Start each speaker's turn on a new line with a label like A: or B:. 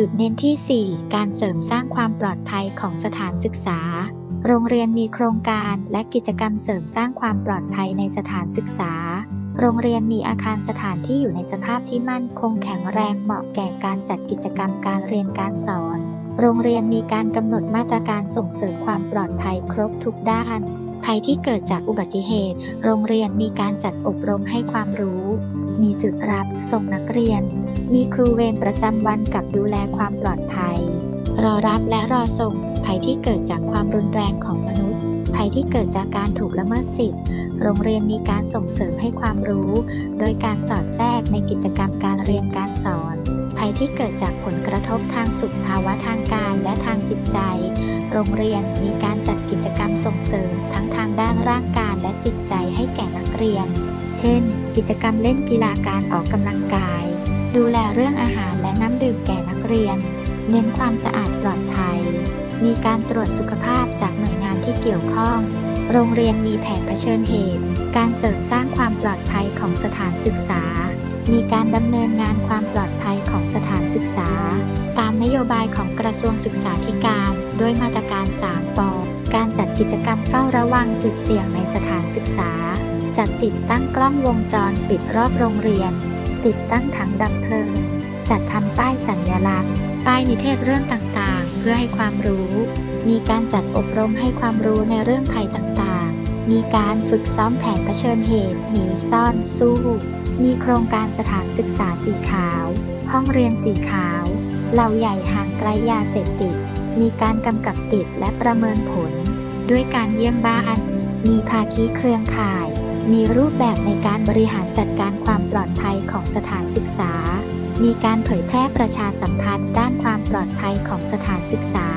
A: จุดเน้นที่ 4 การเสริมสร้างความปลอดภัยของสถานศึกษา โรงเรียนมีโครงการและกิจกรรมเสริมสร้างความปลอดภัยในสถานศึกษา โรงเรียนมีอาคารสถานที่อยู่ในสภาพที่มั่นคงแข็งแรงเหมาะแก่การจัดกิจกรรมการเรียนการสอน โรงเรียนมีการกำหนดมาตรการส่งเสริมความปลอดภัยครบทุกด้าน ภัยที่เกิดจากอุบัติเหตุ โรงเรียนมีการจัดอบรมให้ความรู้ มีจุดรับส่งนักเรียน มีครูเวรประจำวันกับดูแลความปลอดภัย รอรับและรอส่ง ภัยที่เกิดจากความรุนแรงของมนุษย์ ภัยที่เกิดจากการถูกละเมิดสิทธิ์ โรงเรียนมีการส่งเสริมให้ความรู้ โดยการสอดแทรกในกิจกรรมการเรียนการสอน ภัยที่เกิดจากผลกระทบทางสุขภาวะทางกายและทางจิตใจโรงเรียนมีการจัดกิจกรรมส่งเสริมท ร่างกายและจิตใจให้แก่นักเรียน เช่น กิจกรรมเล่นกีฬาการออกกำลังกาย ดูแลเรื่องอาหารและน้ำดื่มแก่นักเรียน เน้นความสะอาดปลอดภัย มีการตรวจสุขภาพจากหน่วยงานที่เกี่ยวข้อง โรงเรียนมีแผนเผชิญเหตุ การเสริมสร้างความปลอดภัยของสถานศึกษา มีการดำเนินงานความปลอดภัยของสถานศึกษา ตามนโยบายของกระทรวงศึกษาธิการ ด้วยมาตรการ 3ปอ กิจกรรมเฝ้าระวังจุดเสี่ยงในสถานศึกษา จัดติดตั้งกล้องวงจรปิดรอบโรงเรียน ติดตั้งถังดับเพลิง จัดทำป้ายสัญลักษณ์ ป้ายนิเทศเรื่องต่างๆ เพื่อให้ความรู้ มีการจัดอบรมให้ความรู้ในเรื่องภัยต่างๆ มีการฝึกซ้อมแผนเผชิญเหตุ หนีซ่อนสู้ มีโครงการสถานศึกษาสีขาว ห้องเรียนสีขาว เหล่าใหญ่ห่างไกลยาเสพติด มีการกำกับติดและประเมินผล ด้วยการเยี่ยมบ้าน มีภาคีเครือข่าย มีรูปแบบในการบริหารจัดการความปลอดภัยของสถานศึกษา มีการเผยแพร่ประชาสัมพันธ์ด้านความปลอดภัยของสถานศึกษา